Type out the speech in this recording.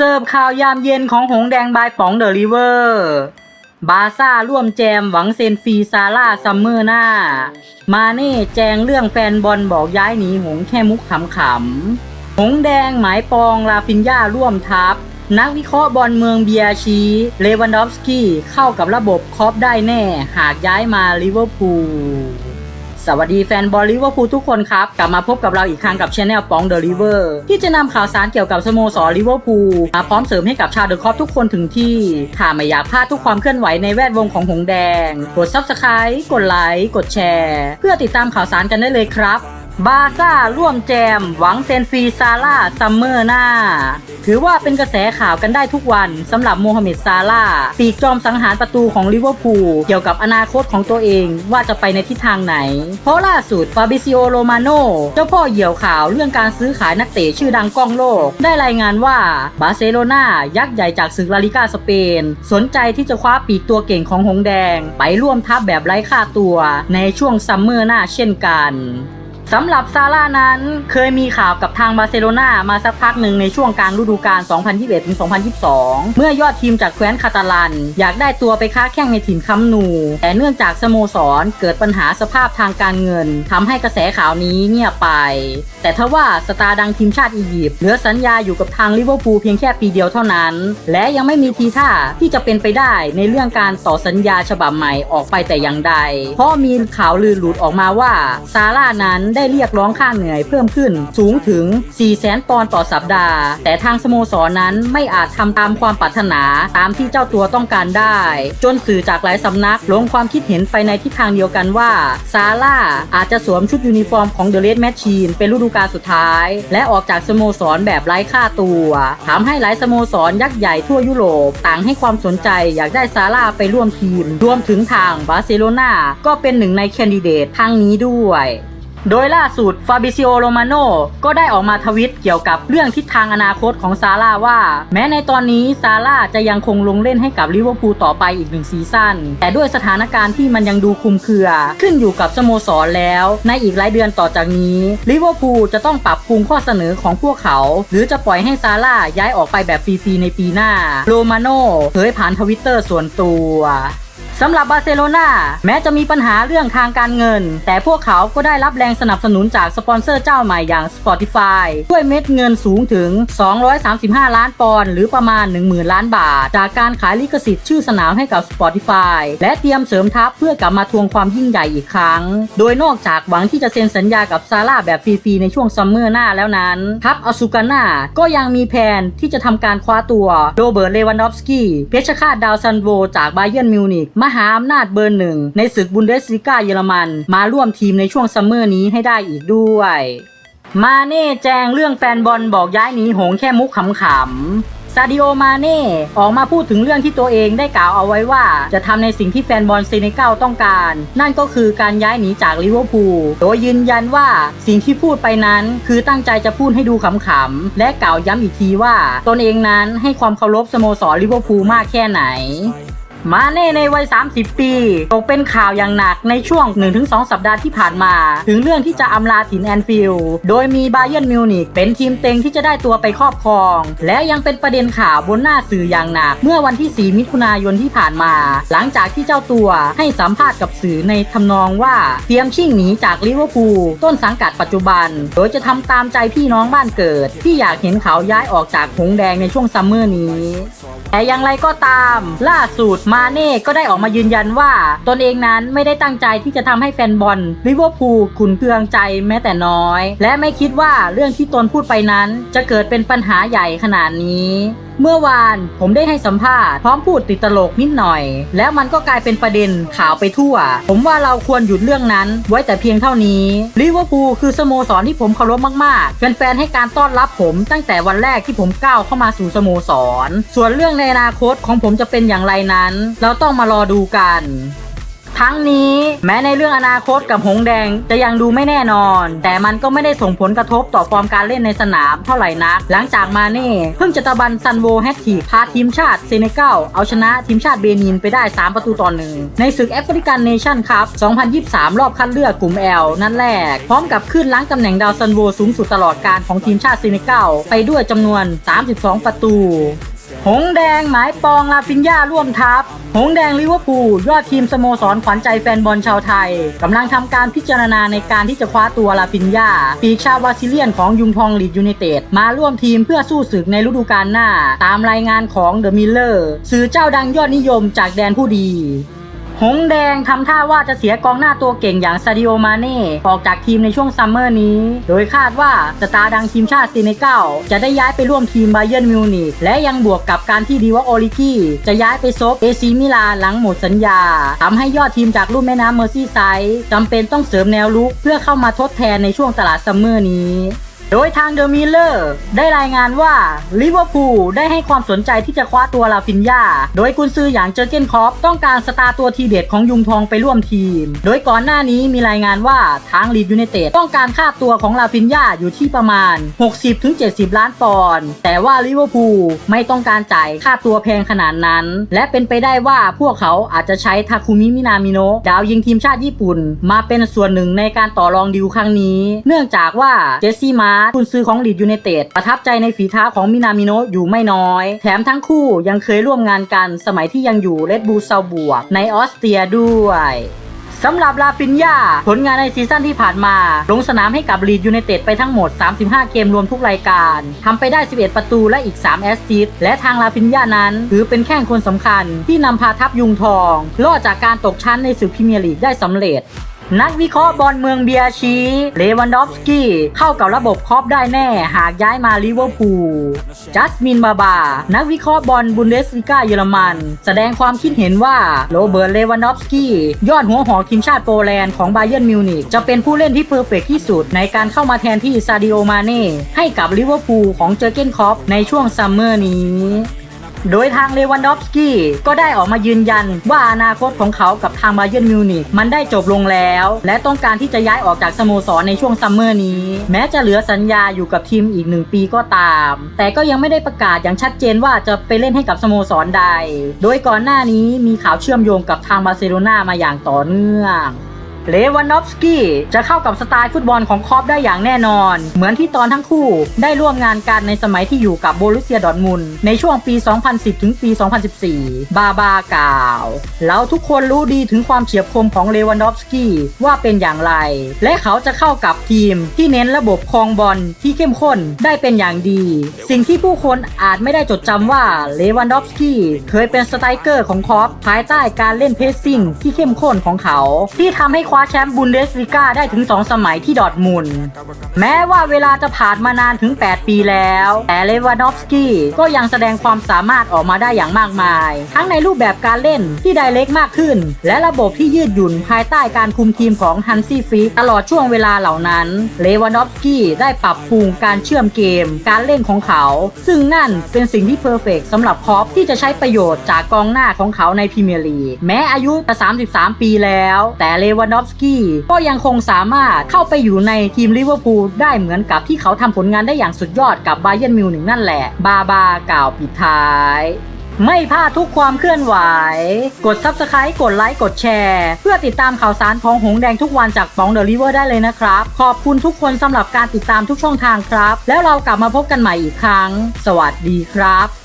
เสิร์ฟข่าวยามเย็นของหงแดงบายป๋องเดอะริเวอร์ บาซ่าร่วมแจมหวังเซนฟรีซาร่าซัมเมอร์หน้า มาเน่แจงเรื่องแฟนบอลบอกย้ายหนีหงแค่มุกขำๆ หงแดงหมายปองลาฟินยาร่วมทัพ นักวิเคราะห์บอลเมืองเบียชีเลวันดอฟสกี้เข้ากับระบบคอปได้แน่ หากย้ายมาลิเวอร์พูล สวัสดีแฟนบอลลิเวอร์พูลทุกคนครับ กลับมาพบกับเราอีกครั้งกับช anel ปองเดอะลิเวอร์ที่จะนำข่าวสารเกี่ยวกับสโมสรลิเวอร์พูลมาพร้อมเสริมให้กับชาวเดอะคอปทุกคนถึงที่ถ้าไม่อยากพลาดทุกความเคลื่อนไหวในแวดวงของหงแดง กดซับสไคร b e กดไลค์กดแชร์ เพื่อติดตามข่าวสารกันได้เลยครับ บาซ่าร่วมแจม หวังเซนฟรีซาร่าซัมเมอร์หน้า ถือว่าเป็นกระแสข่าวกันได้ทุกวันสำหรับโมฮัมเหม็ดซาร่าปีกจอมสังหารประตูของลิเวอร์พูลเกี่ยวกับอนาคตของตัวเองว่าจะไปในทิศทางไหน เพราะล่าสุดฟาบิซิโอโรมาโนเจ้าพ่อเหยี่ยวข่าวเรื่องการซื้อขายนักเตะชื่อดังก้องโลก ได้รายงานว่าบาร์เซโลนายักษ์ใหญ่จากศึกลาลิกาสเปน สนใจที่จะคว้าปีกตัวเก่งของหงแดง ไปร่วมทัพแบบไร้ค่าตัวในช่วงซัมเมอร์หน้าเช่นกัน สำหรับซาร่านั้นเคยมีข่าวกับทางบาร์เซโลนามาสักพักหนึ่งในช่วงกลางฤดูกาล 2021-2022 เมื่อยอดทีมจากแคว้นคาตาลัน อยากได้ตัวไปค้าแข่งในถิ่นคัมนู แต่เนื่องจากสโมสรเกิดปัญหาสภาพทางการเงินทำให้กระแสข่าวนี้เงียบไป แต่ทว่าสตาร์ดังทีมชาติอียิปต์เหลือสัญญาอยู่กับทางลิเวอร์พูลเพียงแค่ปีเดียวเท่านั้น และยังไม่มีทีท่าที่จะเป็นไปได้ในเรื่องการต่อสัญญาฉบับใหม่ออกไปแต่อย่างใด เพราะมีข่าวลือหลุดออกมาว่าซาร่านั้นได้เรียกร้องค่าเหนื่อยเพิ่มขึ้นสูงถึง 4 0 0 0 0 0ปอนด์ต่อสัปดาห์ แต่ทางสโมสรนนั้นไม่อาจทำตามความปรารถนาตามที่เจ้าตัวต้องการได้ จนสื่อจากหลายสำนักลงความคิดเห็นไปในทิศทางเดียวกันว่าซาร่าอาจจะสวมชุดยูนิฟอร์มของเดอะเรดแมชชีนเป็นฤดูกาลสุดท้าย และออกจากสโมสรแบบไร้ค่าตัวทำให้หลายสโมสรยักษ์ใหญ่ทั่วยุโรปต่างให้ความสนใจอยากได้ซาร่าไปร่วมทีม รวมถึงทางบาร์เซโลนาก็เป็นหนึ่งในแคนดิเดตทางนี้ด้วย โดยล่าสุดฟาบิซิโอโรมาโนก็ได้ออกมาทวิตเกี่ยวกับเรื่องทิศทางอนาคตของซาร่าว่า แม้ในตอนนี้ซาร่าจะยังคงลงเล่นให้กับลิเวอร์พูลต่อไปอีกหนึ่งซีซั่นแต่ด้วยสถานการณ์ที่มันยังดูคุมเครือ ขึ้นอยู่กับสโมสรแล้ว ในอีกหลายเดือนต่อจากนี้ลิเวอร์พูลจะต้องปรับปรุงข้อเสนอของพวกเขา หรือจะปล่อยให้ซาร่าย้ายออกไปแบบฟรีๆในปีหน้าโรมาโนเผยผ่านทวิตเตอร์ส่วนตัว สำหรับบาร์เซโลนาแม้จะมีปัญหาเรื่องทางการเงิน แต่พวกเขาก็ได้รับแรงสนับสนุนจากสปอนเซอร์เจ้าใหม่อย่าง Spotify ด้วยเม็ดเงินสูงถึง 235 ล้านปอนด์หรือประมาณ 10,000 ล้านบาท จากการขายลิขสิทธิ์ชื่อสนามให้กับ Spotify และเตรียมเสริมทัพเพื่อกลับมาทวงความยิ่งใหญ่อีกครั้ง โดยนอกจากหวังที่จะเซ็นสัญญากับซาร่าแบบฟรีๆในช่วงซัมเมอร์หน้าแล้วนั้นทัพอาซูกาน่าก็ยังมีแผนที่จะทำการคว้าตัวโรเบิร์ตเลวันดอฟสกี้เพชรฆาตดาวซันโวจากไบเยิร์นมิวนิกมาหาอำนาจเบอร์หนึ่งในศึกบุนเดสลิก้าเยอรมัน มาร่วมทีมในช่วงซัมเมอร์นี้ให้ได้อีกด้วย มาเน่แจงเรื่องแฟนบอลบอกย้ายหนีหงแค่มุกขำๆซาดิโอ มาเน่ ออกมาพูดถึงเรื่องที่ตัวเองได้กล่าวเอาไว้ว่า จะทำในสิ่งที่แฟนบอลเซเนกัลต้องการ นั่นก็คือการย้ายหนีจากลิเวอร์พูล โดยยืนยันว่าสิ่งที่พูดไปนั้น คือตั้งใจจะพูดให้ดูขำๆ และกล่าวย้ำอีกทีว่า ตนเองนั้นให้ความเคารพสโมสรลิเวอร์พูลมากแค่ไหน มาเน่ในวัย 30 ปีตกเป็นข่าวอย่างหนักในช่วง 1-2 สัปดาห์ที่ผ่านมา ถึงเรื่องที่จะอำลาถิ่นแอนฟิลด์โดยมีบาเยิร์นมิวนิกเป็นทีมเต็งที่จะได้ตัวไปครอบครอง และยังเป็นประเด็นข่าวบนหน้าสื่ออย่างหนัก เมื่อวันที่ 4 มิถุนายนที่ผ่านมา หลังจากที่เจ้าตัวให้สัมภาษณ์กับสื่อในทำนองว่าเตรียมชิ่งหนีจากลิเวอร์พูลต้นสังกัดปัจจุบัน โดยจะทำตามใจพี่น้องบ้านเกิด ที่อยากเห็นเขาย้ายออกจากหงส์แดงในช่วงซัมเมอร์นี้แต่อย่างไรก็ตาม ล่าสุดมาเน่ก็ได้ออกมายืนยันว่าตนเองนั้นไม่ได้ตั้งใจที่จะทำให้แฟนบอลลิเวอร์พูลขุนเคืองใจแม้แต่น้อย และไม่คิดว่าเรื่องที่ตนพูดไปนั้น จะเกิดเป็นปัญหาใหญ่ขนาดนี้ เมื่อวานผมได้ให้สัมภาษณ์พร้อมพูดติดตลกนิดหน่อย แล้วมันก็กลายเป็นประเด็นข่าวไปทั่ว ผมว่าเราควรหยุดเรื่องนั้นไว้แต่เพียงเท่านี้ลิเวอร์พูลคือสโมสรที่ผมเคารพมากๆ แฟนๆให้การต้อนรับผมตั้งแต่วันแรกที่ผมก้าวเข้ามาสู่สโมสร ส่วนเรื่องในอนาคตของผมจะเป็นอย่างไรนั้น เราต้องมารอดูกัน ทั้งนี้แม้ในเรื่องอนาคตกับหงแดงจะยังดูไม่แน่นอน แต่มันก็ไม่ได้ส่งผลกระทบต่อฟอร์มการเล่นในสนามเท่าไหร่นัก หลังจากมาเน่เพิ่งจะตะบันซันโวแฮตทริกพาทีมชาติเซเนกัลเอาชนะทีมชาติเบนินไปได้ 3 ประตูต่อหนึ่งในศึกแอฟริกันเนชั่นคัพ2023 รอบคัดเลือกกลุ่ม L นัดแรก พร้อมกับขึ้นล้างตำแหน่งดาวซันโวสูงสุดตลอดการของทีมชาติเซเนกัลไปด้วยจำนวน 32 ประตู หงแดงหมายปองลาฟินยาร่วมทัพ หงแดงลิเวอร์พูลยอดทีมสโมสรขวัญใจแฟนบอลชาวไทยกำลังทำการพิจารณาในการที่จะคว้าตัวลาฟินยาปีชาวบราซิเลียนของยุงทองลีดยูไนเต็ดมาร่วมทีมเพื่อสู้ศึกในฤดูกาลหน้า ตามรายงานของเดอะมิลเลอร์สื่อเจ้าดังยอดนิยมจากแดนผู้ดี หงแดงทำท่าว่าจะเสียกองหน้าตัวเก่งอย่างซาดิโอมาเน่ออกจากทีมในช่วงซัมเมอร์นี้ โดยคาดว่าสตาร์ดังทีมชาติซีเนกัลจะได้ย้ายไปร่วมทีมไบเยนมิวนิกและยังบวกกับการที่ดีว่าโอลิกี้จะย้ายไปซบเอซีมิลานหลังหมดสัญญาทำให้ยอดทีมจากรุ่มแม่น้ำเมอร์ซี่ไซด์จำเป็นต้องเสริมแนวลุกเพื่อเข้ามาทดแทนในช่วงตลาดซัมเมอร์นี้ โดยทางเดอะมิลเลอร์ได้รายงานว่าลิเวอร์พูลได้ให้ความสนใจที่จะคว้าตัวลาฟินยา โดยกุนซืออย่างเจอร์เกนคอปต้องการสตาร์ตัวทีเด็ดของยุงทองไปร่วมทีม โดยก่อนหน้านี้มีรายงานว่าทางลีดยูไนเต็ดต้องการค่าตัวของลาฟินยาอยู่ที่ประมาณ 60-70 ล้านปอนด์แต่ว่าลิเวอร์พูลไม่ต้องการจ่ายค่าตัวแพงขนาดนั้น และเป็นไปได้ว่าพวกเขาอาจจะใช้ทาคุมิมินามิโนะดาวยิงทีมชาติญี่ปุ่น มาเป็นส่วนหนึ่งในการต่อรองดีลครั้งนี้ เนื่องจากว่าเจสซี่มาร์คุณซื้อของลีดยูไนเต็ดประทับใจในฝีเท้าของมินามิโนะอยู่ไม่น้อย แถมทั้งคู่ยังเคยร่วมงานกันสมัยที่ยังอยู่เรดบูลซาบวกในออสเตรียด้วยสำหรับลาฟินยาผลงานในซีซั่นที่ผ่านมา ลงสนามให้กับลีดยูไนเต็ดไปทั้งหมด 35 เกมรวมทุกรายการทำไปได้ 11 ประตูและอีก 3 แอสซิสต์และทางลาฟินยานั้น ถือเป็นแข้งคนสำคัญที่นำพาทัพยุงทอง รอดจากการตกชั้นในศึกพรีเมียร์ลีกได้สำเร็จ นักวิเคราะห์บอลเมืองเบียชีเลวันดอฟสกี้ เข้ากับระบบครอปได้แน่ หากย้ายมาลิเวอร์พูล จัสมินบาบา นักวิเคราะห์บอลบุนเดสลิก้าเยอรมัน แสดงความคิดเห็นว่าโรเบิร์ตเลวันดอฟสกี้ ยอดหัวหอกทีมชาติโปแลนด์ของไบเย r n นมิวนิกจะเป็นผู้เล่นที่เพอร์เฟกที่สุดในการเข้ามาแทนที่ซาดิโอมาเน่ให้กับลิเวอร์พูลของเจอร์เกนคอปในช่วงซัมเมอร์นี้ โดยทางเลวันดอฟสกี้ก็ได้ออกมายืนยัน ว่าอนาคตของเขากับทางบาเย r n นมิวนิกมันได้จบลงแล้ว และต้องการที่จะย้ายออกจากสโมสรในช่วงซัมเมอร์นี้ แม้จะเหลือสัญญาอยู่กับทีมอีกหนึ่งปีก็ตาม แต่ก็ยังไม่ได้ประกาศอย่างชัดเจนว่าจะไปเล่นให้กับสโมสรใด โดยก่อนหน้านี้มีข่าวเชื่อมโยงกับทางบาร์เซโลนามาอย่างต่อเนื่อง เลวานดอฟสกี้จะเข้ากับสไตล์ฟุตบอลของคอปได้อย่างแน่นอน เหมือนที่ตอนทั้งคู่ได้ร่วมงานกันในสมัยที่อยู่กับโบรุเซียดอร์มุนในช่วงปี 2010 ถึงปี 2014 บาบากล่าวเราทุกคนรู้ดีถึงความเฉียบคมของเลวานดอฟสกี้ว่าเป็นอย่างไร และเขาจะเข้ากับทีมที่เน้นระบบครองบอลที่เข้มข้นได้เป็นอย่างดี สิ่งที่ผู้คนอาจไม่ได้จดจำว่าเลวันดอฟสกี้เคยเป็นสไตรเกอร์ของคอปภายใต้การเล่นเพสซิ่งที่เข้มข้นของเขา ที่ทำให้คว้าาแชมป์บุนเดสลิก้าได้ถึง 2 สมัยที่ดอทมุนแม้ว่าเวลาจะผ่านมานานถึง 8 ปีแล้ว แต่เลวานอฟสกี้ก็ยังแสดงความสามารถออกมาได้อย่างมากมาย ทั้งในรูปแบบการเล่นที่ไดเล็กมากขึ้น และระบบที่ยืดหยุ่นภายใต้การคุมทีมของฮันซี่ฟิกตลอดช่วงเวลาเหล่านั้น เลวานอฟสกี้ได้ปรับปรุงการเชื่อมเกม การเล่นของเขา ซึ่งนั่นเป็นสิ่งที่เพอร์เฟกสำหรับคอปที่จะใช้ประโยชน์จากกองหน้าของเขาในพรีเมียร์ลีกแม้อายุจะ33 ปีแล้ว แต่เลวานอฟสกี้ก็ยังคงสามารถเข้าไปอยู่ในทีมลิเวอร์พูลได้เหมือนกับที่เขาทำผลงานได้อย่างสุดยอดกับไบเย r n นมิวนิกนั่นแหละ บาบากล่าวปิดท้ายไม่พลาดทุกความเคลื่อนไหว กด Subscribe กดไลค์ กดแชร์ เพื่อติดตามข่าวสารของหงแดงทุกวันจากปองเดอะริเวอร์ได้เลยนะครับ ขอบคุณทุกคนสำหรับการติดตามทุกช่องทางครับ แล้วเรากลับมาพบกันใหม่อีกครั้ง สวัสดีครับ